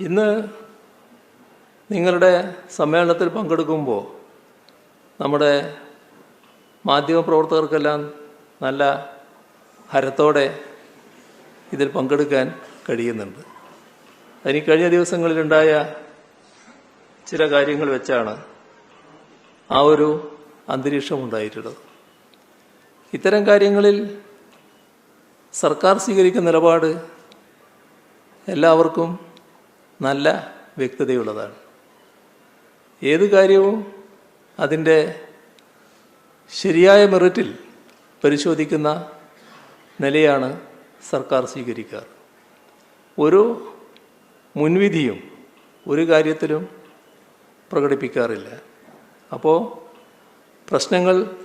ഇന്ന് നിങ്ങളുടെ സമ്മേളനത്തിൽ പങ്കെടുക്കുമ്പോൾ നമ്മുടെ മാധ്യമപ്രവർത്തകർക്കെല്ലാം നല്ല ഹരത്തോടെ ഇതിൽ പങ്കെടുക്കാൻ കഴിയുന്നുണ്ട്. അതിന് കഴിഞ്ഞ ദിവസങ്ങളിലുണ്ടായ ചില കാര്യങ്ങൾ വെച്ചാണ് ആ ഒരു അന്തരീക്ഷം ഉണ്ടായിട്ടുള്ളത് ഇത്തരം കാര്യങ്ങളിൽ സർക്കാർ സ്വീകരിക്കുന്ന നിലപാട് എല്ലാവർക്കും നല്ല വ്യക്തതയുള്ളതാണ്. ഏത് കാര്യവും അതിന്റെ ശരിയായ മെറിറ്റിൽ പരിശോധിക്കുന്ന നിലയാണ് സർക്കാർ സ്വീകരിക്കാറ് ഒരു മുൻവിധിയും ഒരു കാര്യത്തിലും പ്രകടിപ്പിക്കാറില്ല. അപ്പോൾ പ്രശ്നങ്ങൾ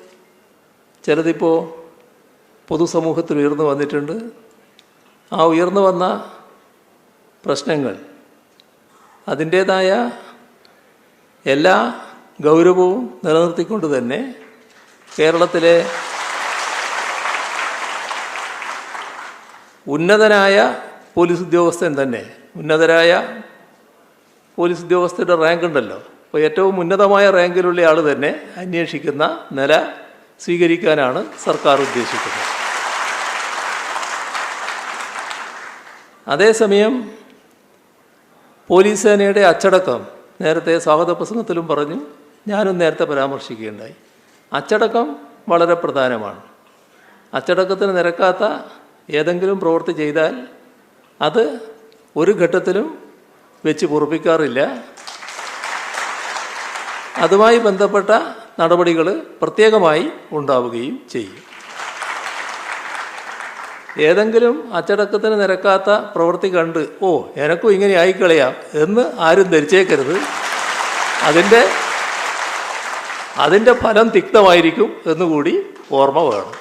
ചിലതിപ്പോൾ പൊതുസമൂഹത്തിൽ ഉയർന്നു വന്നിട്ടുണ്ട്. ആ ഉയർന്നു വന്ന പ്രശ്നങ്ങൾ അതിന്റേതായ എല്ലാ ഗൗരവവും നിലനിർത്തിക്കൊണ്ട് തന്നെ കേരളത്തിലെ ഉന്നതനായ പോലീസ് ഉദ്യോഗസ്ഥൻ തന്നെ ഉന്നതരായ പോലീസ് ഉദ്യോഗസ്ഥരുടെ റാങ്ക് ഉണ്ടല്ലോ. അപ്പോൾ ഏറ്റവും ഉന്നതമായ റാങ്കിലുള്ള ആൾ തന്നെ അന്വേഷിക്കുന്ന നില സ്വീകരിക്കാനാണ് സർക്കാർ ഉദ്ദേശിക്കുന്നത്. അതേസമയം പോലീസ് സേനയുടെ അച്ചടക്കം നേരത്തെ സ്വാഗത പ്രസംഗത്തിലും പറഞ്ഞു ഞാനും നേരത്തെ പരാമർശിക്കുകയുണ്ടായി. അച്ചടക്കം വളരെ പ്രധാനമാണ്. അച്ചടക്കത്തിന് നിരക്കാത്ത ഏതെങ്കിലും പ്രവൃത്തി ചെയ്താൽ അത് ഒരു ഘട്ടത്തിലും വെച്ച് പൊറുപ്പിക്കാറില്ല. അതുമായി ബന്ധപ്പെട്ട നടപടികൾ പ്രത്യേകമായി ഉണ്ടാവുകയും ചെയ്യും. ഏതെങ്കിലും അച്ചടക്കത്തിന് നിരക്കാത്ത പ്രവൃത്തി കണ്ട് ഓ എനക്കും ഇങ്ങനെ ആയിക്കളയാം എന്ന് ആരും ധരിച്ചേക്കരുത്. അതിന്റെ അതിന്റെ ഫലം തിക്തമായിരിക്കും എന്നുകൂടി ഓർമ്മ വേണം.